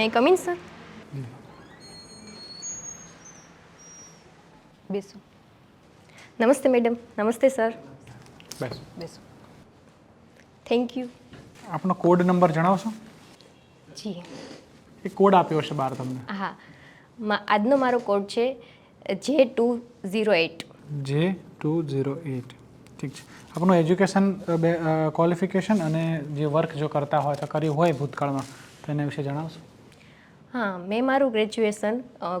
May in sir. બેસો. નમસ્તે madam. નમસ્તે સર. બસ. બેસો. થેન્ક યુ આપનો કોડ નંબર જણાવશો? જી. એ કોડ આપ્યો છે બહાર તમને. હા. મા- આજનો મારો કોડ છે J two zero eight J two zero eight ઠીક છે. આપનું એજ્યુકેશન ક્વોલિફિકેશન અને જે વર્ક જો કરતા હોય તો કર્યું હોય ભૂતકાળમાં તો એના વિશે જણાવશો? હા મેં મારું ગ્રેજ્યુએશન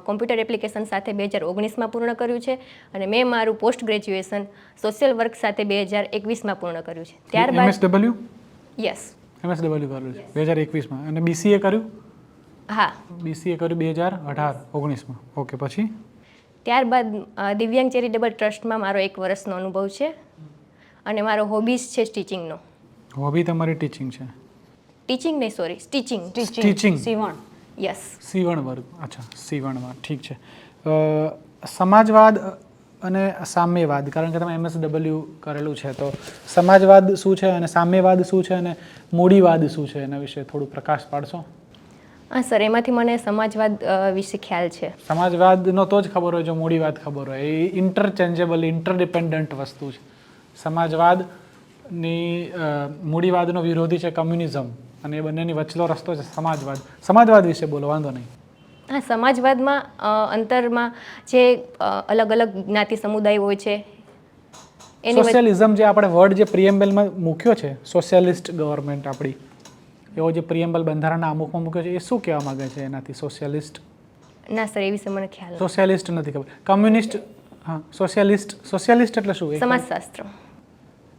કોમ્પ્યુટર એપ્લિકેશન સાથે બે હજાર ઓગણીસમાં પૂર્ણ કર્યું છે અને મેં મારું પોસ્ટ ગ્રેજ્યુએશન સોશિયલ વર્ક સાથે બે હજાર એકવીસમાં પૂર્ણ કર્યું છે. ત્યારબાદ એમએસડબલ્યુ યસ એમએસડબલ્યુ કરેલું છે બે હજાર એકવીસમાં. અને બીસીએ કર્યું? હા. બીસીએ કર્યું બે હજાર અઢાર ઓગણીસમાં. ઓકે પછી? ત્યારબાદ દિવ્યાંગ ચેરિટેબલ ટ્રસ્ટમાં મારો એક વર્ષનો અનુભવ છે અને મારો હોબીઝ છે સ્ટિચિંગનો હોબી તમારી ટીચિંગ છે? ટીચિંગ નહીં સોરી સ્ટિચિંગ Stitching. સીવણ. યસ સીવણ વર્ગ અચ્છા સીવણમાં. ઠીક છે. સમાજવાદ અને સામ્યવાદ કારણ કે તમે એમએસડબલ્યુ કરેલું છે તો સમાજવાદ શું છે અને સામ્યવાદ શું છે અને મૂડીવાદ શું છે એના વિશે થોડું પ્રકાશ પાડશો? હા સર એમાંથી મને સમાજવાદ વિશે ખ્યાલ છે. સમાજવાદનો તો જ ખબર હોય જો મૂડીવાદ ખબર હોય. એ ઇન્ટરચેન્જેબલ ઇન્ટરડિપેન્ડન્ટ વસ્તુ છે. સમાજવાદની મૂડીવાદનો વિરોધી છે કમ્યુનિઝમ અને એ બંનેની વચલો રસ્તો છે સમાજવાદ. સમાજવાદ વિશે બોલો વાંધો નહીં. હા સમાજવાદમાં અંતરમાં જે અલગ અલગ જ્ઞાતિ સમુદાય હોય છે સોશિયલિઝમ જે આપણે વર્ડ જે પ્રિએમ્બલમાં મૂક્યો છે સોશિયલિસ્ટ ગવર્મેન્ટ આપણી એવો જે પ્રિએમ્બલ બંધારણના અમુકમાં મૂક્યો છે એ શું કહેવા માગે છે એનાથી સોશિયલિસ્ટ? ના સર એ વિશે મને ખ્યાલ સોશિયાલિસ્ટ નથી ખબર. કમ્યુનિસ્ટ હા સોશિયલિસ્ટ સોશિયલિસ્ટ એટલે શું? સમાજશાસ્ત્ર.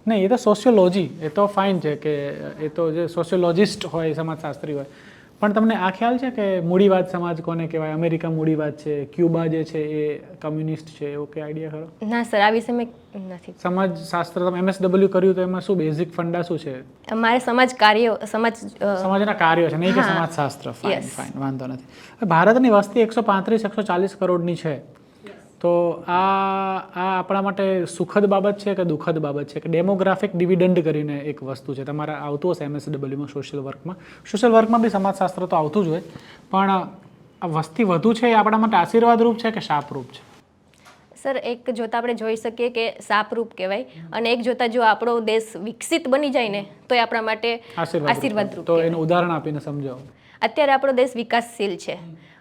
નહીં એ તો સોશિયોલોજી એ તો ફાઇન છે કે એ તો જે સોશિયોલોજિસ્ટ હોય સમાજશાસ્ત્રી હોય. પણ તમને આ ખ્યાલ છે કે મૂડીવાદ સમાજ કોને કહેવાય? અમેરિકા મૂડીવાદ છે ક્યુબા જે છે એ કમ્યુનિસ્ટ છે એવો કે આઈડિયા ખરો? ના સર આ વિશે મેં નથી. સમાજશાસ્ત્ર તમે એમએસડબલ્યુ કર્યું તો એમાં શું બેઝિક ફંડા શું છે? મારે સમાજ કાર્ય સમાજ સમાજના કાર્યો છે નહીં કે. સમાજશાસ્ત્ર. ફાઇન ફાઇન વાંધો નથી. ભારતની વસ્તી એકસો પાંત્રીસ એકસો ચાલીસ કરોડની છે. તો આ આ આપણા માટે સુખદ બાબત છે કે દુઃખદ બાબત છે? કે ડેમોગ્રાફિક ડિવિડન્ડ કરીને એક વસ્તુ છે. તમારે આવતું હશે એમએસડબલ્યુમાં સોશિયલ વર્કમાં સોશિયલ વર્કમાં બી સમાજશાસ્ત્ર તો આવતું જ હોય. પણ આ વસ્તી વધુ છે એ આપણા માટે આશીર્વાદરૂપ છે કે શાપરૂપ છે? સર એક જોતા આપણે જોઈ શકીએ કે સાપરૂપ કહેવાય. અને એક જોતા જો આપણો દેશ વિકસિત બની જાય ને તો એ આપણા માટે આશીર્વાદ આશીર્વાદરૂપ તો એનું ઉદાહરણ આપીને સમજાવો. અત્યારે આપણો દેશ વિકાસશીલ છે.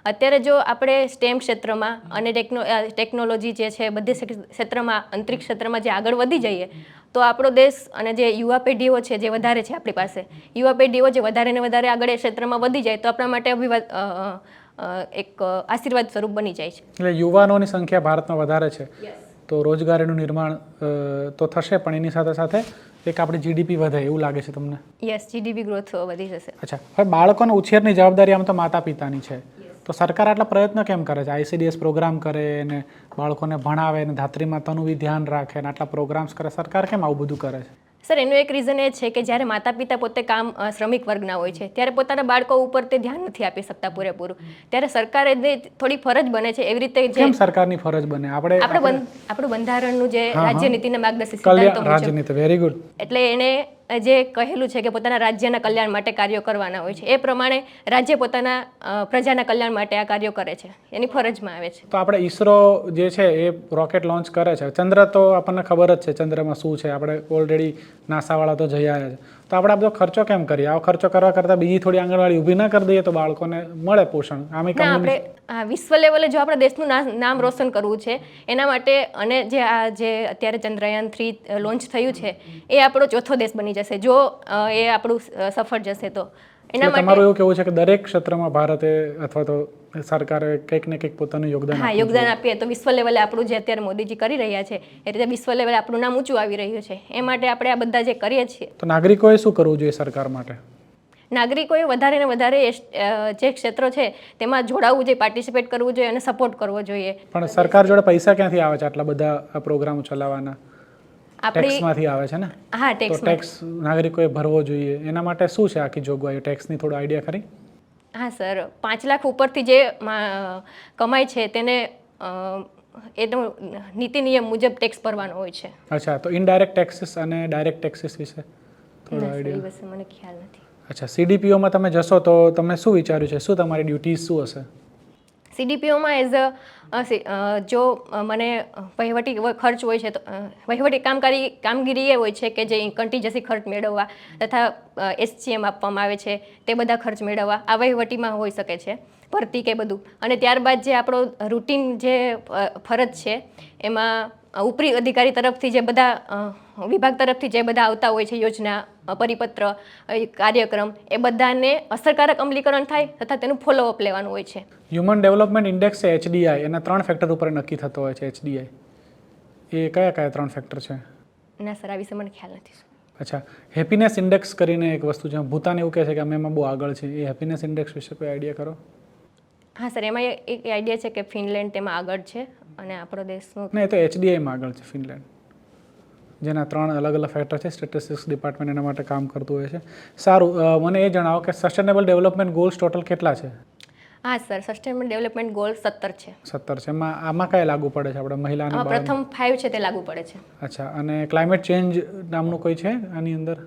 અત્યારે જો આપણે સ્ટેમ ક્ષેત્રમાં અને ટેકનો ટેકનોલોજી જે છે બધી ક્ષેત્રમાં અંતરિક્ષ ક્ષેત્રમાં જે આગળ વધી જઈએ તો આપણો દેશ અને જે યુવા પેઢીઓ છે જે વધારે છે આપણી પાસે યુવા પેઢીઓ જે વધારે ને વધારે આગળ એ ક્ષેત્રમાં વધી જાય તો આપણા માટે અભિવાદ એક આશીર્વાદ સ્વરૂપ બની જાય છે. એટલે યુવાનોની સંખ્યા ભારતમાં વધારે છે. તો રોજગારીનું નિર્માણ તો થશે પણ એની સાથે સાથે એક આપણી જીડીપી વધે એવું લાગે છે તમને? યસ જીડીપી ગ્રોથ વધી જશે. અચ્છા. હવે બાળકોના ઉછેરની જવાબદારી આમ તો માતા પિતાની છે. તો સરકાર આટલા પ્રયત્ન કેમ કરે છે? આઈસીડીએસ પ્રોગ્રામ કરે અને બાળકોને ભણાવે અને ધાત્રી માતાનું બી ધ્યાન રાખે અને આટલા પ્રોગ્રામ્સ કરે સરકાર કેમ આવું બધું કરે છે? સર એનું એક રીઝન એ છે કે જ્યારે માતા પિતા પોતે કામ શ્રમિક વર્ગના હોય છે ત્યારે પોતાના બાળકો ઉપર તે ધ્યાન નથી આપી શકતા પૂરેપૂરું. ત્યારે સરકારે થોડી ફરજ બને છે એવી રીતે કેમ સરકારની ફરજ બને? આપણે આપણે આપણું બંધારણનું જે. રાજ્ય નીતિના માર્ગદર્શિત સિદ્ધાંતો વેરી ગુડ એટલે એને જે કહેલું છે કે પોતાના રાજ્યના કલ્યાણ માટે કાર્યો કરવાના હોય છે. એ પ્રમાણે રાજ્ય પોતાના પ્રજાના કલ્યાણ માટે આ કાર્યો કરે છે. એની ફરજમાં આવે છે. તો આપણે ઈસરો જે છે એ રોકેટ લોન્ચ કરે છે. ચંદ્ર તો આપણને ખબર જ છે ચંદ્રમાં શું છે. આપણે ઓલરેડી નાસાવાળા તો જઈ આવ્યા છે. તો આપણે આ બધો ખર્ચો કેમ કરીએ? આવો ખર્ચો કરવા કરતાં બીજી થોડી આંગણવાડી ઊભી ના કરી દઈએ તો બાળકોને મળે પોષણ. આમે આપણે આ વિશ્વ લેવલે જો આપણે દેશનું નામ રોશન કરવું છે એના માટે અને જે આ જે અત્યારે ચંદ્રયાન થ્રી લોન્ચ થયું છે એ આપણો ચોથો દેશ બની જશે. જો એ આપણું સફળ જશે તો. એના માટે તમારું એવું કેવું છે કે દરેક ક્ષેત્રમાં ભારતે અથવા તો સરકારે કંઈક ને કંઈક પોતાનું યોગદાન હા યોગદાન આપીએ તો વિશ્વ લેવલે આપણું જે અત્યારે મોદીજી કરી રહ્યા છે એ રીતે વિશ્વ લેવલે આપણું નામ ઊંચું આવી રહ્યું છે. એ માટે આપણે આ બધા જે કરીએ છીએ. તો નાગરિકોએ શું કરવું જોઈએ સરકાર માટે? નાગરિકોએ વધારે ને વધારે જે ક્ષેત્રો છે તેમાં જોડાવવું જોઈએ પાર્ટિસિપેટ કરવું જોઈએ અને સપોર્ટ કરવો જોઈએ. પણ સરકાર જોડે પૈસા ક્યાંથી આવે છે આટલા બધા પ્રોગ્રામ ચલાવવાના? ટેક્સમાંથી આવે છે ને? હા ટેક્સ ટેક્સ નાગરિકોએ ભરવો જોઈએ. એના માટે શું છે આખી જોગવાઈ? ટેક્સની થોડો આઈડિયા ખરી? હા સર. પાંચ લાખ ઉપરથી જે કમાય છે તેને એનો નીતિ નિયમ મુજબ ટેક્સ ભરવાનો હોય છે. અચ્છા તો ઇનડાયરેક્ટ ટેક્સીસ અને ડાયરેક્ટ ટેક્સીસ વિશે થોડો આઈડિયા? મને ખ્યાલ નથી. અચ્છા સીડીપીઓમાં તમે જશો તો તમે શું વિચાર્યું છે? શું તમારી ડ્યુટીઝ શું હશે? સીડીપીઓમાં એઝ અ જો મને વહીવટી ખર્ચ હોય છે તો વહીવટી કામકારી, કામગીરી એ હોય છે કે જે કન્ટીજન્સી ખર્ચ મેળવવા તથા એસજીએમ આપવામાં આવે છે તે બધા ખર્ચ મેળવવા, આ વહીવટીમાં હોઈ શકે છે, ભરતી કે બધું. અને ત્યારબાદ જે આપણો રૂટીન જે ફરજ છે, એમાં ઉપરી અધિકારી તરફથી જે બધા વિભાગ તરફથી જે બધા આવતા હોય છે યોજના પરિપત્ર કાર્યક્રમ એ બધાને અસરકારક અમલીકરણ થાય તથા તેનું ફોલોઅપ લેવાનું હોય છે. હ્યુમન ડેવલપમેન્ટ ઇન્ડેક્સ છે એચડીઆઈ એના ત્રણ ફેક્ટર ઉપર નક્કી થતો હોય છે એચડીઆઈ એ કયા કયા ત્રણ ફેક્ટર છે? ના સર આ વિશે મને ખ્યાલ નથી અચ્છા. હેપીનેસ ઇન્ડેક્સ કરીને એક વસ્તુ છે. ભૂતાન એવું કહે છે કે અમે એમાં બહુ આગળ છે એ હેપીનેસ ઇન્ડેક્સ વિશે કોઈ આઈડિયા કરો? હા સર એમાં એક આઈડિયા છે કે ફિનલેન્ડ તેમાં આગળ છે અને આપણો દેશનું નહીં એ તો એચડીઆઈમાં આગળ છે ફિનલેન્ડ જેના ત્રણ અલગ અલગ ફેક્ટર છે સ્ટેટિસ્ટિક્સ ડિપાર્ટમેન્ટ એના માટે કામ કરતું હોય છે. સારું મને એ જણાવો કે સસ્ટેનેબલ ડેવલપમેન્ટ ગોલ્સ ટોટલ કેટલા છે? હા સર સસ્ટેનેબલ ડેવલપમેન્ટ ગોલ સત્તર છે. સત્તર છે. એમાં આમાં કયા લાગુ પડે છે આપણે મહિલા અને આમાં બાળ? પ્રથમ ફાઇવ છે તે લાગુ પડે છે. અચ્છા અને ક્લાઇમેટ ચેન્જ નામનું કોઈ છે આની અંદર?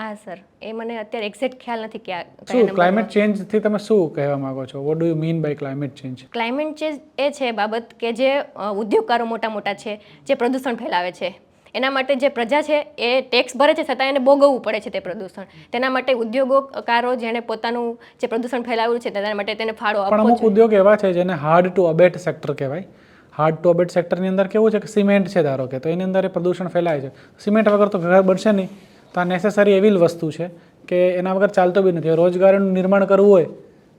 હા સર એ મને અત્યારે એક્ઝેક્ટ ખ્યાલ નથી કે શું. ક્લાઇમેટ ચેન્જથી તમે શું કહેવા માંગો છો? What do you mean by climate change climate change એ છે બાબત કે જે ઉદ્યોગકારો મોટા મોટા છે જે પ્રદૂષણ ફેલાવે છે. એના માટે જે પ્રજા છે એ ટેક્સ ભરે છે છતાં એને ભોગવવું પડે છે તે પ્રદૂષણ. તેના માટે ઉદ્યોગોકારો જેણે પોતાનું જે પ્રદૂષણ ફેલાવ્યું છે તેના માટે તેને ફાળો આપવો અમુક ઉદ્યોગ એવા છે જેને હાર્ડ ટુ અબેટ સેક્ટર કહેવાય. હાર્ડ ટુ અબેટ સેક્ટરની અંદર કેવું છે કે સિમેન્ટ છે ધારો કે તો એની અંદર એ પ્રદૂષણ ફેલાય છે. સિમેન્ટ વગર તો ઘર બનશે નહીં. તો આ નેસેસરી એવી વસ્તુ છે કે એના વગર ચાલતો બી નથી. રોજગારનું રોજગારીનું નિર્માણ કરવું હોય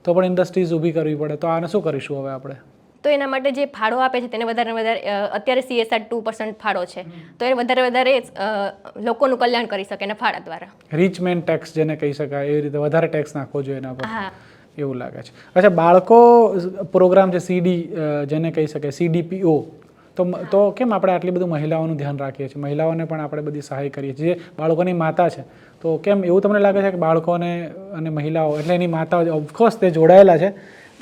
તો પણ ઇન્ડસ્ટ્રીઝ ઊભી કરવી પડે. તો આને શું કરીશું હવે આપણે? તો એના માટે જે ફાળો આપે છે તેને વધારે વધારે અત્યારે સીએસઆર ટુ પર્સન્ટ ફાળો છે. તો એ વધારે વધારે લોકોનું કલ્યાણ કરી શકે એના ફાળા દ્વારા. રીચમેન ટેક્સ જેને કહી શકાય એવી રીતે વધારે ટેક્સ નાખવો જોઈએ એના પર. હા. એવું લાગે છે. અચ્છા બાળકો પ્રોગ્રામ છે સીડી જેને કહી શકાય સીડીપીઓ તો તો કેમ આપણે આટલી બધું મહિલાઓનું ધ્યાન રાખીએ છીએ? મહિલાઓને પણ આપણે બધી સહાય કરીએ છીએ. જે બાળકોની માતા છે. તો કેમ એવું તમને લાગે છે કે બાળકોને અને મહિલાઓ એટલે એની માતાઓ ઓફકોર્સ તે જોડાયેલા છે.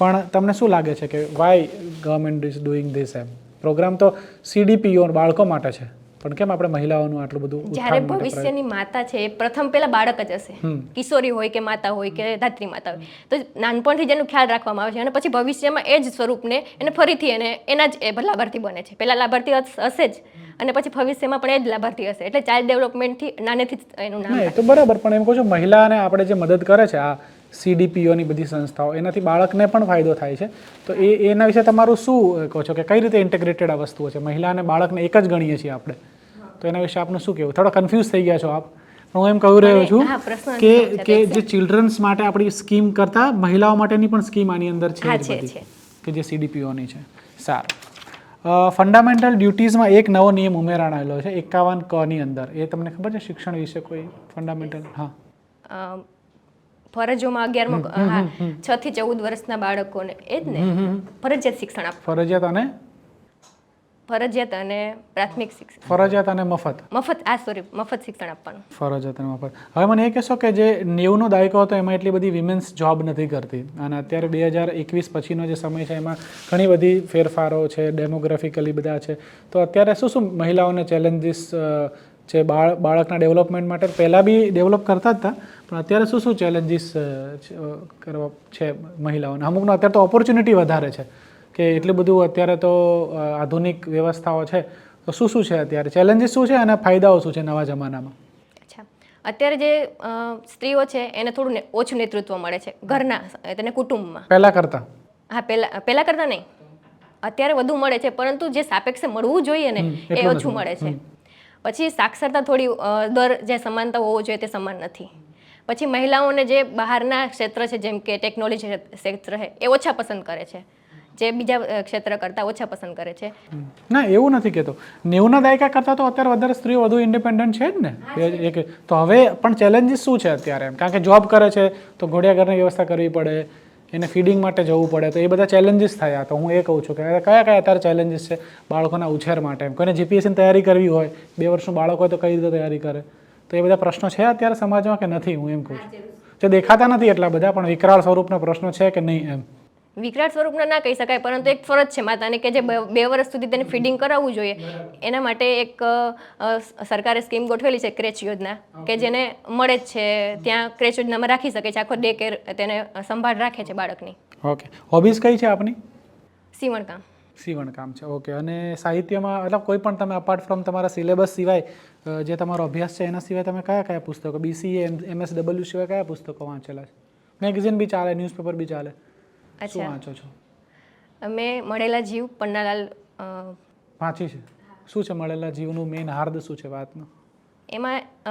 પણ તમને શું લાગે છે કે why government is doing this M? Program તો સીડીપીઓ બાળકો માટે છે. પણ કેમ આપણે મહિલાઓનું આટલું બધું જ્યારે ભવિષ્યની માતા છે પ્રથમ પેલા બાળક જ હશે. કિશોરી હોય કે માતા હોય કે ધાત્રી માતા હોય. તો નાનપણથી જેનું ખ્યાલ રાખવામાં આવે છે અને પછી ભવિષ્યમાં એ જ સ્વરૂપને એને ફરીથી એને એના જ એ લાભાર્થી બને છે. પહેલાં લાભાર્થી હશ- હશે જ અને પછી ભવિષ્યમાં પણ એ જ લાભાર્થી હશે. એટલે ચાઇલ્ડ ડેવલપમેન્ટથી નાનેથી જ એનું નામ તો બરાબર પણ એમ કહું છું મહિલાને આપણે જે મદદ કરે છે આ સીડીપીઓની બધી સંસ્થાઓ એનાથી બાળકને પણ ફાયદો થાય છે. તો એ એના વિશે તમારું શું કહો છો કે કઈ રીતે ઇન્ટિગ્રેટેડ આ વસ્તુઓ છે? મહિલા અને બાળકને એક જ ગણીએ છીએ આપણે. તો એના વિશે આપનું શું કહેવું? થોડા કન્ફ્યુઝ થઈ ગયા છો આપ. હું એમ કહી રહ્યો છું કે કે જે ચિલ્ડ્રન્સ માટે આપણી સ્કીમ કરતા મહિલાઓ માટેની પણ સ્કીમ આની અંદર છે કે જે સીડીપીઓની છે. સારું. ફંડામેન્ટલ ડ્યુટીઝમાં એક નવો નિયમ ઉમેરાણેલો છે એકાવન કની અંદર. એ તમને ખબર છે શિક્ષણ વિશે કોઈ ફંડામેન્ટલ હા. ફરજોમાં અગિયારમાં હા છ થી ચૌદ વર્ષના બાળકોને એ જ ને ફરજિયાત શિક્ષણ આપ ફરજિયાત અને? ફરજિયાત અને પ્રાથમિક શિક્ષણ. ફરજિયાત અને મફત. મફત આ સોરી મફત શિક્ષણ આપવાનું. ફરજિયાત અને મફત. હવે મને એ કહેશો કે જે નેવનો દાયકો હતો એમાં એટલી બધી વિમેન્સ જોબ નથી કરતી. અને અત્યારે બે હજાર એકવીસ પછીનો જે સમય છે એમાં ઘણી બધી ફેરફારો છે ડેમોગ્રાફિકલી બધા છે. તો અત્યારે શું શું મહિલાઓને ચેલેન્જીસ છે બાળ બાળકના ડેવલપમેન્ટ માટે પહેલાં બી ડેવલપ કરતા જ હતા. પણ અત્યારે શું શું ચેલેન્જીસ કરવા છે મહિલાઓને? અમુકનો અત્યારે તો ઓપોર્ચ્યુનિટી વધારે છે કે એટલું બધું અત્યારે તો આધુનિક વ્યવસ્થાઓ છે. તો શું શું છે અત્યારે? ચેલેન્જીસ શું છે અને ફાયદાઓ શું છે નવા જમાનામાં? અચ્છા. અત્યારે જે સ્ત્રીઓ છે એને થોડું ઓછું નેતૃત્વ મળે છે. ઘરના તેને કુટુંબમાં. પહેલાં કરતાં? હા પહેલા પહેલાં કરતા નહીં. અત્યારે વધુ મળે છે પરંતુ જે સાપેક્ષે મળવું જોઈએ ને એ ઓછું મળે છે. પછી સાક્ષરતા થોડી દર જે સમાનતા હોવો જોઈએ તે સમાન નથી. પછી મહિલાઓને જે બહારના ક્ષેત્ર છે જેમ કે ટેકનોલોજી ક્ષેત્ર છે એ ઓછા પસંદ કરે છે. જે બીજા ક્ષેત્ર કરતાં ઓછા પસંદ કરે છે. ના એવું નથી કહેતો. નેવુંના દાયકા કરતાં તો અત્યારે વધારે સ્ત્રીઓ વધુ ઇન્ડિપેન્ડન્ટ છે જ ને? એક તો હવે પણ ચેલેન્જીસ શું છે અત્યારે કારણ કે જોબ કરે છે તો ઘોડિયાઘરની વ્યવસ્થા કરવી પડે એને ફીડિંગ માટે જવું પડે તો એ બધા ચેલેન્જીસ થયા તો હું એ કહું છું કે કયા કયા અત્યારે ચેલેન્જીસ છે બાળકોના ઉછેર માટે એમ. કોઈને જીપીએસસીની તૈયારી કરવી હોય બે વર્ષનું બાળક હોય તો કઈ રીતે તૈયારી કરે? તો એ બધા પ્રશ્નો છે અત્યારે સમાજમાં કે નથી? હું એમ કહું છું. જે દેખાતા નથી એટલા બધા પણ વિકરાળ સ્વરૂપના પ્રશ્નો છે કે નહીં એમ. વિકરાળ સ્વરૂપનો ના કહી શકાય પરંતુ એક ફરજ છે માતાને કે જે બે વર્ષ સુધી તેને ફીડિંગ કરાવવું જોઈએ. એના માટે એક સરકારે સ્કીમ ગોઠવેલી છે ક્રેચ યોજના કે જેને મળે જ છે ત્યાં ક્રેચ યોજનામાં રાખી શકે છે આખો ડે કેર તેને સંભાળ રાખે છે બાળકની. ઓકે. હોબીઝ કઈ છે આપની? સીવણકામ. સીવણકામ છે ઓકે. અને સાહિત્યમાં મતલબ કોઈ પણ તમે અપાર્ટ ફ્રોમ તમારા સિલેબસ સિવાય જે તમારો અભ્યાસ છે એના સિવાય તમે કયા કયા પુસ્તકો? બીસીએ એમએસ ડબલ્યુ સિવાય કયા પુસ્તકો વાંચેલા છે? મેગેઝિન બી ચાલે ન્યૂઝપેપર બી ચાલે. શું અચ્છા વાંચો છો? અમે મળેલા જીવ પન્નાલાલ અ, વાંચી છે. શું છે મળેલા જીવનું મેઇન હાર્દ શું છે વાતનું? એમાં અ,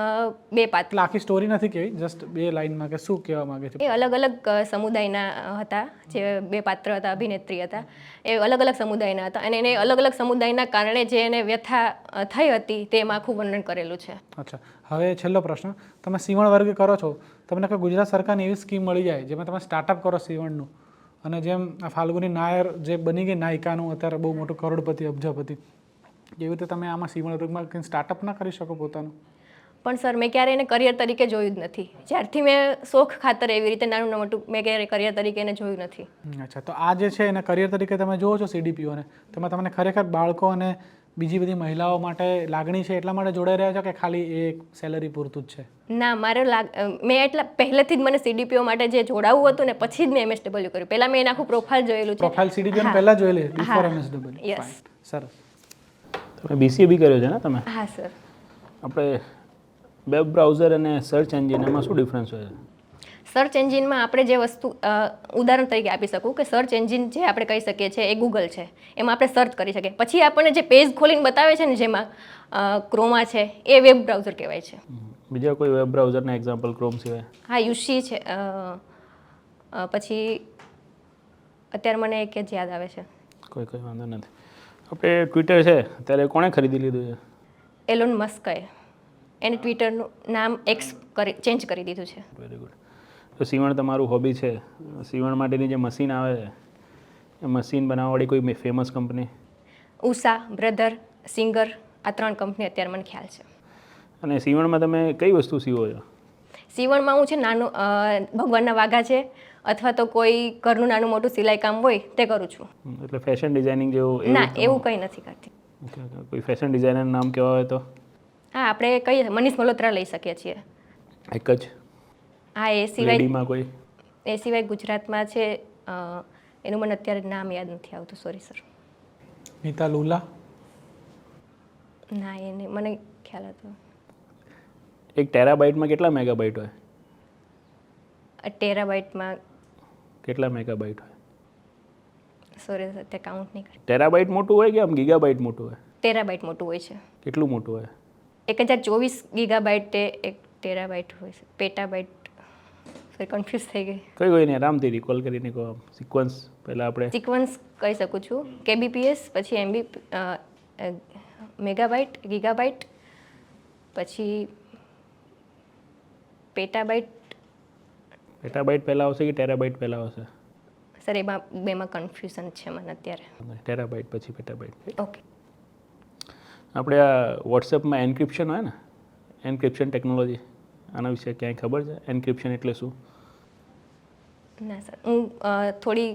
બે પાત્ર એટલે આખી સ્ટોરી નથી કહેવી જસ્ટ બે લાઈનમાં કે શું કહેવા માંગે છે? એ અલગ અલગ અ, સમુદાયના અ, હતા. જે બે પાત્ર હતા અભિનેત્રી હતા. એ અલગ અલગ સમુદાયના હતા. અને એને અલગ અલગ સમુદાયના કારણે જે એને વ્યથા અ, થઈ હતી તેમાં આખું વર્ણન કરેલું છે. અચ્છા. હવે છેલ્લો પ્રશ્ન. તમે સીવણ વર્ગ કરો છો. તમને કોઈ ગુજરાત સરકારની એવી સ્કીમ મળી જાય જેમાં તમે સ્ટાર્ટઅપ કરો સીવણનું? અને જેમ આ ફાલ્ગુની નાયર જે બની ગઈ નાયિકાનું અત્યારે બહુ મોટું કરોડપતિ અબજપતિ એવી રીતે તમે આમાં સીવણ ઉદ્યોગમાં કંઈ સ્ટાર્ટઅપ ના કરી શકો પોતાનું? પણ સર મેં ક્યારે એને કરિયર તરીકે જોયું જ નથી. જ્યારથી મેં શોખ ખાતર એવી રીતે નાનું મોટું મેં ક્યારે કરિયર તરીકે એને જોયું નથી. અચ્છા. તો આ જે છે એને કરિયર તરીકે તમે જોવો છો સીડીપીઓને તેમાં તમને ખરેખર બાળકો અને બીજી બધી મહિલાઓ માટે લાગણી છે એટલા માટે જોડાઈ રહ્યા છો કે ખાલી એક સેલરી પૂરતું જ છે? ના મારે લાગ મેં એટલા પહેલેથી જ મને સીડીપીઓ માટે જે જોડાવું હતું ને પછી જ મેં એમએસડબલ્યુ કર્યું. પહેલાં મેં એના આખું પ્રોફાઇલ જોયેલું છે. પ્રોફાઇલ સીડીપીઓ પહેલા જોયેલી બિફોર એમએસડબલ્યુ યસ સરસ. તમે બીસીએ બી કર્યો છે ને તમે? હા સર આપણે વેબ બ્રાઉઝર અને સર્ચ એન્જિન એમાં શું ડિફરન્સ હોય છે? સર્ચ એન્જિનમાં આપણે જે વસ્તુ ઉદાહરણ તરીકે આપી શકું કે સર્ચ એન્જિન જે આપણે કહી શકીએ છીએ એ ગૂગલ છે. એમાં આપણે સર્ચ કરી શકીએ. પછી આપણને જે પેજ ખોલીને બતાવે છે ને જેમાં ક્રોમા છે એ વેબ બ્રાઉઝર કહેવાય છે. બીજા કોઈ વેબ બ્રાઉઝરના એક્ઝામ્પલ ક્રોમ સિવાય? હા યુસી છે પછી અત્યારે મને એક જ યાદ આવે છે. કોઈ કોઈ વાંધો નથી. આપણે ટ્વિટર છે ત્યારે કોણે ખરીદી લીધું છે? એલોન મસ્કએ એને ટ્વિટરનું નામ એક્સ કરી ચેન્જ કરી દીધું છે. વેરી ગુડ તો સીવણ તમારું હોબી છે. સીવણ માટેની જે મશીન આવે છે એ મશીન બનાવવાવાળી કોઈ famous company Usha Brother Singer આ ત્રણ કંપની અત્યારે મને ખ્યાલ છે. અને સીવણમાં તમે કઈ વસ્તુ સીવો છો? સીવણમાં હું છે નાનું ભગવાનના વાઘા છે અથવા તો કોઈ ઘરનું નાનું મોટું સિલાઈ કામ હોય તે કરું છું. એટલે ફેશન ડિઝાઇનિંગ જેવું ના એવું કંઈ નથી કરતી. કોઈ ફેશન ડિઝાઇનરનું નામ કહેવા હોય તો? હા આપણે કહીએ મનીષ મલ્હોત્રા લઈ શકીએ છીએ. એક જ? હા એ સિવાય કોઈ? એ સિવાય ગુજરાતમાં છે એનું મને અત્યારે નામ યાદ નથી આવતું સોરી સર નીતા લુલા? ના એને મને ખ્યાલ હતો. એક ટેરાબાઇટમાં કેટલા મેગાબાઇટ હોય? ટેરાબાઇટમાં કેટલા મેગાબાઇટ હોય? સોરી સર તે કાઉન્ટ નહીં કરી. ટેરાબાઇટ મોટું હોય કે આમ ગીગાબાઇટ મોટું હોય? ટેરાબાઇટ મોટું હોય છે. કેટલું મોટું હોય? એક હજાર ચોવીસ ગીગાબાઇટ એ એક ટેરાબાઇટ હોય છે પેટાબાઇટ કન્ફ્યુઝ થઈ ગઈ. કઈ કોઈ નહીં આરામથી રિકોલ કરીને કહો. સિક્વન્સ પહેલાં આપણે સિક્વન્સ કહી શકું છું. કેબીપીએસ પછી એમબી મેગાબાઇટ ગીગાબાઇટ પછી પેટાબાઇટ પેટાબાઇટ પહેલાં આવશે કે ટેરાબાઇટ પહેલાં આવશે? સર એમાં બેમાં કન્ફ્યુઝન છે મને અત્યારે. ટેરાબાઇટ પછી પેટાબાઇટ ઓકે આપણે આ વોટ્સએપમાં એન્ક્રિપ્શન હોય ને? એન્ક્રિપ્શન ટેકનોલોજી આના વિશે ક્યાંય ખબર છે? એન્ક્રિપ્શન એટલે શું? ના સર. હું થોડી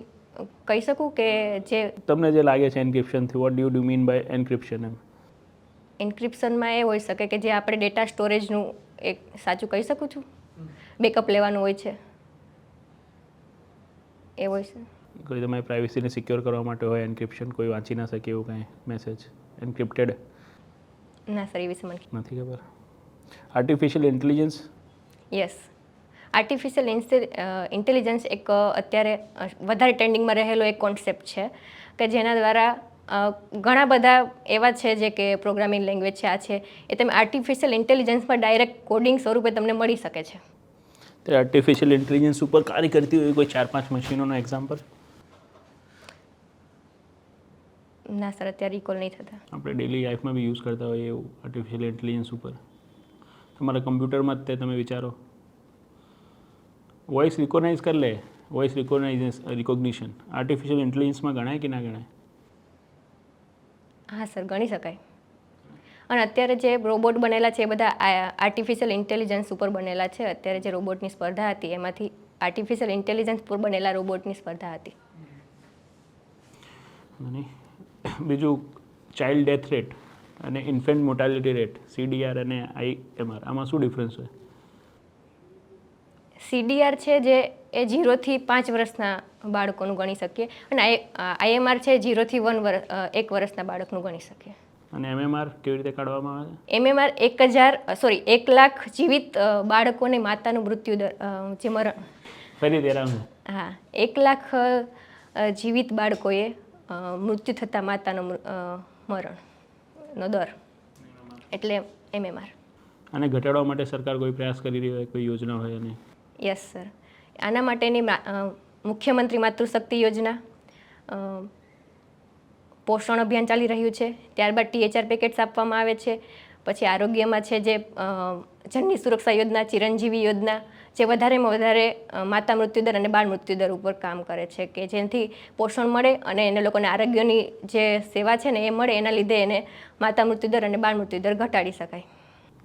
કહી શકું કે જે તમને જે લાગે છે એન્ક્રિપ્શનથી what do you mean by encryption એમ? એન્ક્રિપ્શનમાં એ હોઈ શકે કે જે આપણે ડેટા સ્ટોરેજનું એક સાચું કહી શકું છું? બેકઅપ લેવાનું હોય છે. એ હોય છે. કોઈ તમારી પ્રાઇવસીને સિક્યોર કરવા માટે હોય એન્ક્રિપ્શન કોઈ વાંચી ના શકે એવું કાંઈ મેસેજ એન્ક્રિપ્ટેડ ના સર એ વિશે મને નથી ખબર. Artificial intelligence yes artificial intelligence એક અત્યારે વધારે ટ્રેન્ડિંગમાં રહેલો એક કોન્સેપ્ટ છે કે જેના દ્વારા ઘણા બધા એવા છે જે કે પ્રોગ્રામિંગ લેંગ્વેજ છે આ છે એ તમે આર્ટિફિશિયલ ઇન્ટેલિજન્સમાં ડાયરેક્ટ કોડિંગ સ્વરૂપે તમને મળી શકે છે. તે આર્ટિફિશિયલ ઇન્ટેલિજન્સ ઉપર કાર્ય કરતી હોય કોઈ ચાર પાંચ મશીનોનો એક્ઝામ્પલ ના સર અત્યારે રિકોલ નહીં થતા. આપણે ડેલી લાઈફમાં બી યુઝ કરતા હોઈએ એવું આર્ટિફિશિયલ ઇન્ટેલિજન્સ ઉપર. તમારા કમ્પ્યુટરમાં જ તે તમે વિચારો. વોઇસ રિકોગ્નાઇઝ કરી લે વોઇસ રિકોગ્નાઇઝ રિકોગ્નિશન આર્ટિફિશિયલ ઇન્ટેલિજન્સમાં ગણાય કે ના ગણાય? હા સર ગણી શકાય. અને અત્યારે જે રોબોટ બનેલા છે એ બધા આર્ટિફિશિયલ ઇન્ટેલિજન્સ ઉપર બનેલા છે. અત્યારે જે રોબોટની સ્પર્ધા હતી એમાંથી આર્ટિફિશિયલ ઇન્ટેલિજન્સ પર બનેલા રોબોટની સ્પર્ધા હતી. બીજું ચાઇલ્ડ ડેથ રેટ અને ઇન્ફેન્ટ મોર્ટાલિટી રેટ સીડીઆર અને આઈએમઆર આમાં શું ડિફરન્સ હોય? સીડીઆર છે જે એ જીરોથી પાંચ વર્ષના બાળકોનું ગણી શકીએ અને આઈએમઆર છે જીરોથી વન વર્ષ એક વર્ષના બાળકનું ગણી શકીએ. અને એમએમઆર કેવી રીતે કાઢવામાં આવે છે? એમએમઆર એક હજાર સોરી એક લાખ જીવિત બાળકોને માતાનું મૃત્યુ દર જે મરણ. ફરી હા એક લાખ જીવિત બાળકોએ મૃત્યુ થતાં માતાનો મરણ નો મરણનો દર. એટલે એમએમઆર અને ઘટાડવા માટે સરકાર કોઈ પ્રયાસ કરી રહી હોય કોઈ યોજના હોય અને યસ સર આના માટેની મુખ્યમંત્રી માતૃશક્તિ યોજના પોષણ અભિયાન ચાલી રહ્યું છે. ત્યારબાદ ટીએચઆર પેકેટ્સ આપવામાં આવે છે. પછી આરોગ્યમાં છે જે જનની સુરક્ષા યોજના, ચિરંજીવી યોજના, જે વધારેમાં વધારે માતા મૃત્યુદર અને બાળ મૃત્યુદર ઉપર કામ કરે છે કે જેથી પોષણ મળે અને એને લોકોને આરોગ્યની જે સેવા છે ને એ મળે એના લીધે એને માતા મૃત્યુદર અને બાળ મૃત્યુદર ઘટાડી શકાય.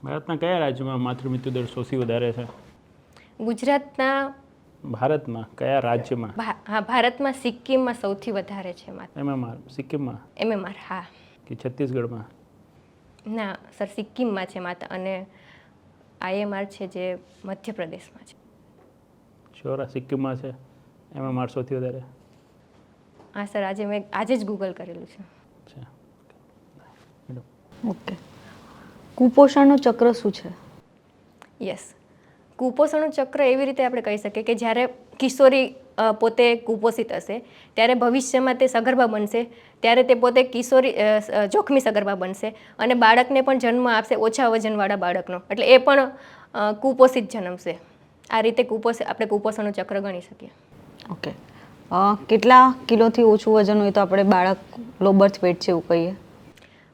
ભારતના કયા રાજ્યમાં માતૃ મૃત્યુદર સૌથી વધારે છે? ગુજરાતના ભારતમાં કયા રાજ્યમાં? હા ભારતમાં સિક્કિમમાં સૌથી વધારે છે માત્ર એમએમઆર સિક્કિમમાં? એમએમઆર હા. કે છત્તીસગઢમાં? ના સર સિક્કિમમાં છે માતા અને આઈએમઆર છે જે મધ્યપ્રદેશમાં છે. શ્યોર સિક્કિમમાં છે? એમએમઆર સૌથી વધારે? હા સર આજે મેં આજે જ ગૂગલ કરેલું છે. છે ઓકે. કુપોષણનું ચક્ર શું છે? યસ. કુપોષણનું ચક્ર એવી રીતે આપણે કહી શકીએ કે જ્યારે કિશોરી પોતે કુપોષિત હશે, ત્યારે ભવિષ્યમાં તે સગર્ભા બનશે, ત્યારે તે પોતે કિશોરી જોખમી સગર્ભા બનશે અને બાળકને પણ જન્મ આપશે ઓછા વજનવાળા બાળકનો. એટલે એ પણ કુપોષિત જન્મશે. આ રીતે કુપોષ, આપણે કુપોષણનું ચક્ર ગણી શકીએ. ઓકે. કેટલા કિલોથી ઓછું વજન હોય તો આપણે બાળક લો બર્થ વેટ છે એવું કહીએ?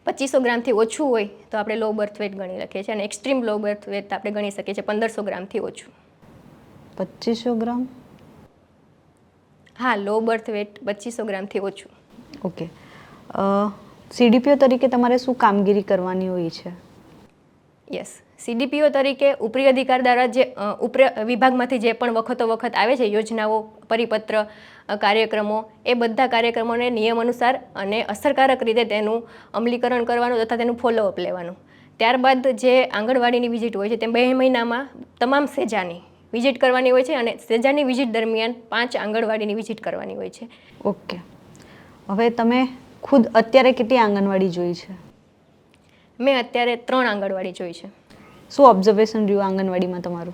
પચીસો ગ્રામથી ઓછું હોય તો આપણે લો બર્થ વેટ ગણી લખીએ છીએ અને એક્સ્ટ્રીમ લો બર્થ વેટ આપણે ગણી શકીએ છીએ પંદરસો ગ્રામથી ઓછું. પચીસો ગ્રામ? હા લો બર્થ વેટ પચીસો ગ્રામથી ઓછું. ઓકે. સીડીપીઓ તરીકે તમારે શું કામગીરી કરવાની હોય છે? યસ સીડીપીઓ તરીકે ઉપરી અધિકાર દ્વારા જે ઉપર વિભાગમાંથી જે પણ વખતો વખત આવે છે યોજનાઓ પરિપત્ર કાર્યક્રમો એ બધા કાર્યક્રમોને નિયમ અનુસાર અને અસરકારક રીતે તેનું અમલીકરણ કરવાનું તથા તેનું ફોલોઅપ લેવાનું. ત્યારબાદ જે આંગણવાડીની વિઝિટ હોય છે તે બે મહિનામાં તમામ સેજાની વિઝિટ કરવાની હોય છે અને સેજાની વિઝિટ દરમિયાન પાંચ આંગણવાડીની વિઝિટ કરવાની હોય છે. ઓકે. હવે તમે ખુદ અત્યારે કેટલી આંગણવાડી જોઈ છે? મેં અત્યારે ત્રણ આંગણવાડી જોઈ છે. શું ઓબ્ઝર્વેશન રહ્યું આંગણવાડીમાં તમારું?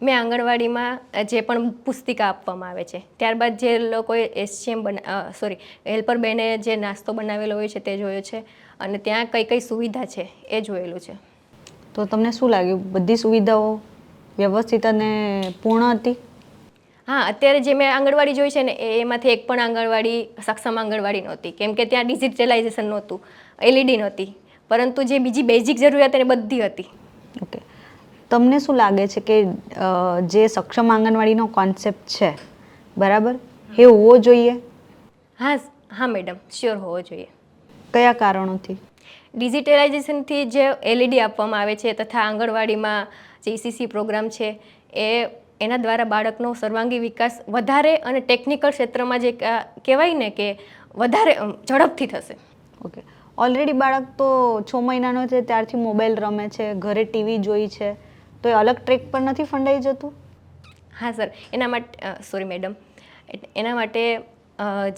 મેં આંગણવાડીમાં જે પણ પુસ્તિકા આપવામાં આવે છે. ત્યારબાદ જે લોકોએ એસસીએમ બના સોરી હેલ્પર બેને જે નાસ્તો બનાવેલો હોય છે તે જોયો છે અને ત્યાં કઈ કઈ સુવિધા છે એ જોયેલું છે. તો તમને શું લાગ્યું? બધી સુવિધાઓ વ્યવસ્થિત અને પૂર્ણ હતી? હા અત્યારે જે મેં આંગણવાડી જોઈ છે ને એમાંથી એક પણ આંગણવાડી સક્ષમ આંગણવાડી નહોતી. કેમ કે ત્યાં ડિજિટલાઇઝેશન નહોતું એલઈડી નહોતી. પરંતુ જે બીજી બેઝિક જરૂરિયાત એને બધી હતી. ઓકે. તમને શું લાગે છે કે જે સક્ષમ આંગણવાડીનો કોન્સેપ્ટ છે? બરાબર? એ હોવો જોઈએ? હા હા મેડમ શ્યોર હોવો જોઈએ. કયા કારણોથી? ડિજિટલાઇઝેશનથી જે એલઈડી આપવામાં આવે છે તથા આંગણવાડીમાં જે ઈસીસી પ્રોગ્રામ છે એ એના દ્વારા બાળકનો સર્વાંગી વિકાસ વધારે અને ટેકનિકલ ક્ષેત્રમાં જે કહેવાય ને કે વધારે ઝડપથી થશે. ઓકે. ઓલરેડી બાળક તો છ મહિનાનો છે ત્યારથી મોબાઈલ રમે છે ઘરે ટીવી જોઈ છે. તો એ અલગ ટ્રેક પર નથી ફંડાઈ જતું? હા સર. એના માટે સોરી મેડમ એના માટે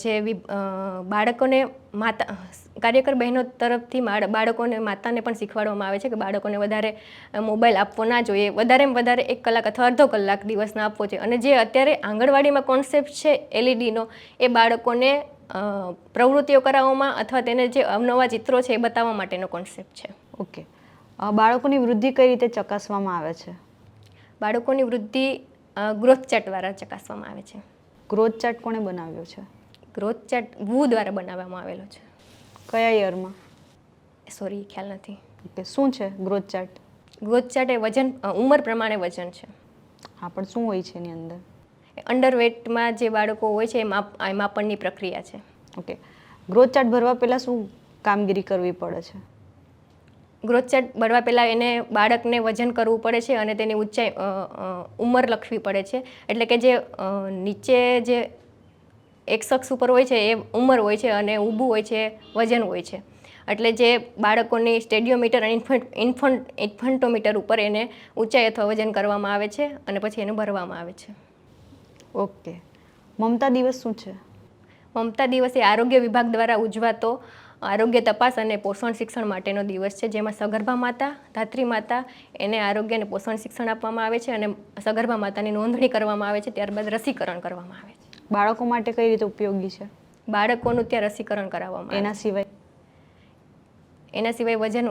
જે બાળકોને માતા કાર્યકર બહેનો તરફથી બાળકોને માતાને પણ શીખવાડવામાં આવે છે કે બાળકોને વધારે મોબાઈલ આપવો ના જોઈએ. વધારે વધારે એક કલાક અથવા અડધો કલાક દિવસના આપવો જોઈએ. અને જે અત્યારે આંગણવાડીમાં કોન્સેપ્ટ છે એલઈડીનો એ બાળકોને પ્રવૃત્તિઓ કરાવવામાં અથવા તેને જે અવનવા ચિત્રો છે એ બતાવવા માટેનો કોન્સેપ્ટ છે. ઓકે બાળકોની વૃદ્ધિ કઈ રીતે ચકાસવામાં આવે છે? બાળકોની વૃદ્ધિ ગ્રોથ ચાર્ટ દ્વારા ચકાસવામાં આવે છે. ગ્રોથ ચાર્ટ કોણે બનાવ્યો છે? ગ્રોથ ચાર્ટ વુ દ્વારા બનાવવામાં આવેલો છે? કયા યરમાં? સોરી ખ્યાલ નથી. ઓકે શું છે ગ્રોથ ચાર્ટ ગ્રોથ ચાર્ટ એ વજન ઉંમર પ્રમાણે વજન છે. હા પણ શું હોય છે એની અંદર? અંડરવેટમાં જે બાળકો હોય છે એ માપ એ માપણની પ્રક્રિયા છે. ઓકે ગ્રોથ ચાર્ટ ભરવા પહેલાં શું કામગીરી કરવી પડે છે? ગ્રોથ ચાર્ટ ભરવા પહેલાં એને બાળકને વજન કરવું પડે છે અને તેની ઊંચાઈ ઉંમર લખવી પડે છે. એટલે કે જે નીચે જે એક શખ્સ ઉપર હોય છે એ ઉંમર હોય છે અને ઊભું હોય છે વજન હોય છે. એટલે જે બાળકોની સ્ટેડિયોમીટર અને ઇન્ફન્ટ ઇન્ફન્ટ ઇન્ફન્ટોમીટર ઉપર એને ઊંચાઈ અથવા વજન કરવામાં આવે છે અને પછી એને ભરવામાં આવે છે. ઓકે. મમતા દિવસ શું છે? મમતા દિવસ એ આરોગ્ય વિભાગ દ્વારા ઉજવાતો આરોગ્ય તપાસ અને પોષણ શિક્ષણ માટેનો દિવસ છે. જેમાં સગર્ભા માતા ધાત્રી માતા એને આરોગ્ય અને પોષણ શિક્ષણ આપવામાં આવે છે અને સગર્ભા માતાની નોંધણી કરવામાં આવે છે. ત્યારબાદ રસીકરણ કરવામાં આવે છે. બાળકો માટે કઈ રીતે ઉપયોગી છે? બાળકોનું ત્યાં રસીકરણ કરાવવામાં એના સિવાય? એના સિવાય વજન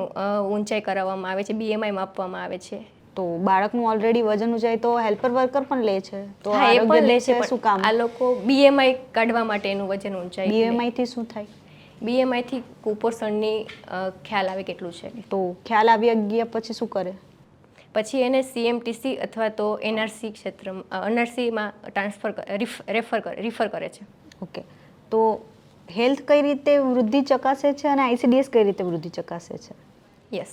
ઊંચાઈ કરાવવામાં આવે છે. બીએમઆઈ માપવામાં આવે છે. તો બાળકનું ઓલરેડી વજન ઊંચાઈ તો હેલ્પર વર્કર પણ લે છે. તો આરોગ્ય લે છે શું કામ? આ લોકો બીએમઆઈ કાઢવા માટે એનું વજન ઊંચાઈ બીએમઆઈ થી શું થાય? બીએમઆઈથી કુપોષણની ખ્યાલ આવે કેટલું છે? તો ખ્યાલ આવી ગયા પછી શું કરે? પછી એને સીએમટીસી અથવા તો એનઆરસી ક્ષેત્રમાં એનઆરસીમાં ટ્રાન્સફર રેફર કરે રિફર કરે છે. ઓકે. તો હેલ્થ કઈ રીતે વૃદ્ધિ ચકાસે છે અને આઈસીડીએસ કઈ રીતે વૃદ્ધિ ચકાસે છે? યસ.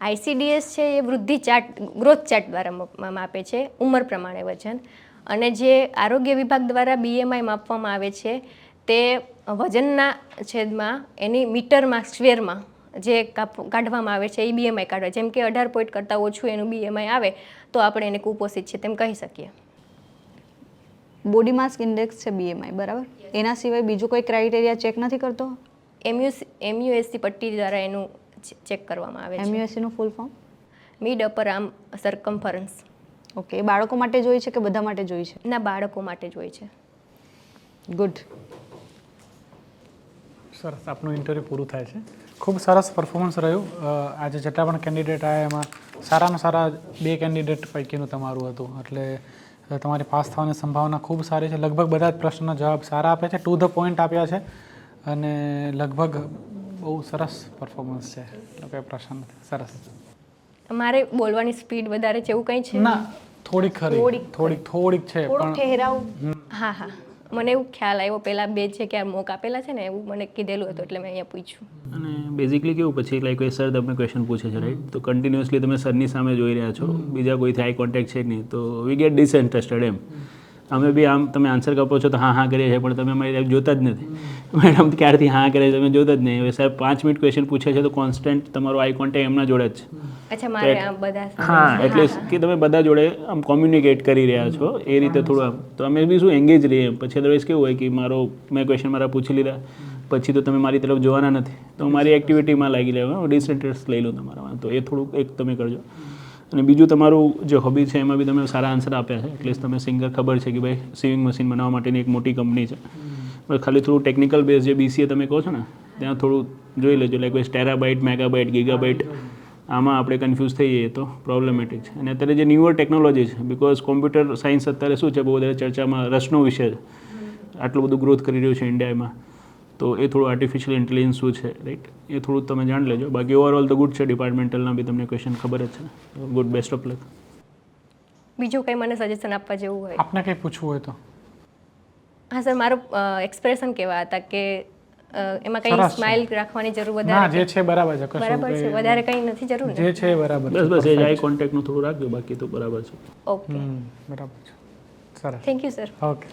આઈસીડીએસ છે એ વૃદ્ધિ ચાર્ટ ગ્રોથ ચાર્ટ દ્વારા માપે છે ઉંમર પ્રમાણે વજન. અને જે આરોગ્ય વિભાગ દ્વારા બીએમઆઈ માપવામાં આવે છે તે વજનના છેદમાં એની મીટરમાં સ્ક્વેરમાં જે કાપ- કાઢવામાં આવે છે એ બીએમઆઈ કાઢવા. જેમ કે અઢાર પોઈન્ટ કરતાં ઓછું એનું બીએમઆઈ આવે તો આપણે એને કુપોષિત છે તેમ કહી શકીએ. બોડી માસ ઇન્ડેક્સ છે બીએમઆઈ બરાબર? એના સિવાય બીજું કોઈ ક્રાઇટેરિયા ચેક નથી કરતો? એમયુ એમયુએસસી પટ્ટી દ્વારા એનું ચેક કરવામાં આવે છે. એમયુએસસી નું full form mid upper arm circumference okay એ બાળકો માટે જોઈ છે કે બધા માટે જોઈ છે? ના બાળકો માટે જોઈ છે. ગુડ સરસ આપનું ઇન્ટરવ્યૂ પૂરું થાય છે. ખૂબ સરસ પરફોર્મન્સ રહ્યું. આજે જેટલા પણ કેન્ડિડેટ આવ્યા એમાં સારામાં સારા બે કેન્ડિડેટ પૈકીનું તમારું હતું. એટલે તમારી પાસ થવાની સંભાવના ખૂબ સારી છે. લગભગ બધા જ પ્રશ્નના જવાબ સારા આપ્યા છે. ટુ ધ પોઈન્ટ આપ્યા છે. અને લગભગ બહુ સરસ પરફોર્મન્સ છે. એટલે કંઈ પ્રશ્ન નથી. સરસ. મારે બોલવાની સ્પીડ વધારે છે એવું કંઈ છે? ના થોડીક ખરી. થોડીક થોડીક થોડીક છે પણ હા હા. મને એવું ખ્યાલ આવ્યો પહેલાં બે છે કે આ મોક આપેલા છે ને એવું મને કીધેલું હતું એટલે મેં અહીંયા પૂછ્યું. અને બેઝિકલી કેવું પછી લાઈક સર તમને ક્વેશ્ચન પૂછે છે રાઈટ તો કન્ટિન્યુઅસલી તમે સરની સામે જોઈ રહ્યા છો. બીજા કોઈથી આઈ કોન્ટેક્ટ છે નહીં. તો વી ગેટ ડિસઇન્ટરેસ્ટેડ એમ. અમે બી આમ તમે આન્સર કપો છો તો હા હા કરીએ છીએ પણ તમે અમારી જોતા જ નથી. મેડમ ક્યારથી હા કરે છે તમે જોતા જ નહીં. હવે સાહેબ પાંચ મિનિટ ક્વેશ્ચન પૂછે છે તો કોન્સ્ટન્ટ તમારો આઈ કોન્ટેક્ટ એમના જોડે જ છે. અચ્છા મારે આ બધા હા એટલે કે તમે બધા જોડે આમ કોમ્યુનિકેટ કરી રહ્યા છો એ રીતે થોડું આમ. તો અમે બી શું એંગેજ રહીએ પછી અદરવાઇઝ કેવું હોય કે મારો મેં ક્વેશ્ચન મારા પૂછી લીધા. પછી તો તમે મારી તરફ જોવાના નથી. તો હું મારી એક્ટિવિટીમાં લાગી લેવા ડિસઇન્ટરેસ્ટ લઈ લઉં તમારામાં. તો એ થોડુંક એક તમે કરજો. અને બીજું તમારું જે હોબી છે, એમાં બી તમે સારા આન્સર આપ્યા છે. એટલીસ્ટ તમે સિંગર ખબર છે કે ભાઈ સિવિંગ મશીન બનાવવા માટેની એક મોટી કંપની છે. ખાલી થોડું ટેકનિકલ બેઝ જે બીસીએ તમે કહો છો ને, ત્યાં થોડું જોઈ લેજો. લાઈક ભાઈ ટેરાબાઇટ મેગાબાઇટ ગીગાબાઇટ આમાં આપણે કન્ફ્યુઝ થઈ જઈએ તો પ્રોબ્લેમેટિક છે. અને અત્યારે જે ન્યુઅર ટેકનોલોજી છે બિકોઝ કોમ્પ્યુટર સાયન્સ અત્યારે શું છે, બહુ વધારે ચર્ચામાં, રસનો વિષય આટલું બધું ગ્રોથ કરી રહ્યું છે ઇન્ડિયામાં તો એ થોડું આર્ટિફિશિયલ ઇન્ટેલિજન્સ શું છે રાઈટ એ થોડું તમે જાણી લેજો. બાકી ઓવરઓલ તો ગુડ છે ડિપાર્ટમેન્ટલના બી તમને ક્વેશ્ચન ખબર જ છે ગુડ બેસ્ટ ઓફ લક બીજું કંઈ મને સજેશન આપવા જેવું હોય? આપને કંઈ પૂછવું હોય તો? હા સર મારો એક્સપ્રેશન કેવા હતા કે એમાં કંઈ સ્માઈલ સ્માઇલ રાખવાની જરૂર ના વધારે જે છે બરાબર છે બરાબર છે વધારે કંઈ નથી જરૂર જે છે બરાબર છે બસ બસ એ આઈ કોન્ટેક્ટનું થોડું રાખજો બાકી તો બરાબર છે. ઓકે. બરાબર છે. સરસ. Thank you sir okay